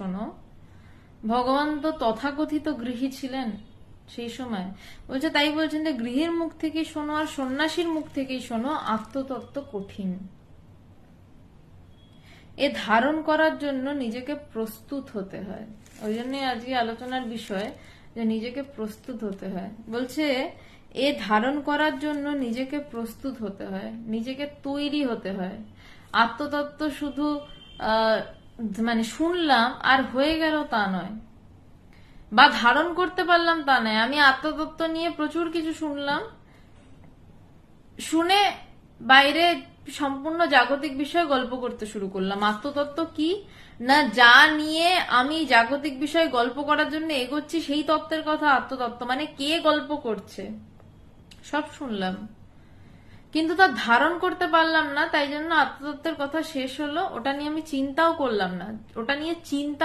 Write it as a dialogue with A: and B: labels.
A: শোনো ভগবান তো তথাকথিত গৃহী ছিলেন সেই সময়। বলছে, তাই বলছেন যে, গৃহের মুখ থেকে শোনো আর সন্ন্যাসীর মুখ থেকেই শোনো, আত্মতত্ত্ব কঠিন। এ ধারণ করার জন্য নিজেকে প্রস্তুত হতে হয়। ওই জন্য আজকে আলোচনার বিষয় যে, নিজেকে প্রস্তুত হতে হয়। বলছে, এ ধারণ করার জন্য নিজেকে প্রস্তুত হতে হয়, নিজেকে তৈরি হতে হয়। আত্মতত্ত্ব শুধু মানে শুনলাম, আর হয়ে গেল তা নয়। বা ধারণ করতে পারলাম তা নয়। আমি আত্মতত্ত্ব নিয়ে প্রচুর কিছু শুনলাম। শুনে বাইরে সম্পূর্ণ জাগতিক বিষয়ে গল্প করতে শুরু করলাম। আত্মতত্ত্ব কি? না, যা নিয়ে আমি জাগতিক বিষয়ে গল্প করার জন্য এগোচ্ছি, সেই তত্ত্বের কথা আত্মতত্ত্ব। মানে কে গল্প করছে? সব শুনলাম। কিন্তু তা ধারণ করতে পারলাম না, তাই জন্য আত্মতত্ত্বের কথা শেষ হলো। ওটা নিয়ে আমি চিন্তাও করলাম না। ওটা নিয়ে চিন্তা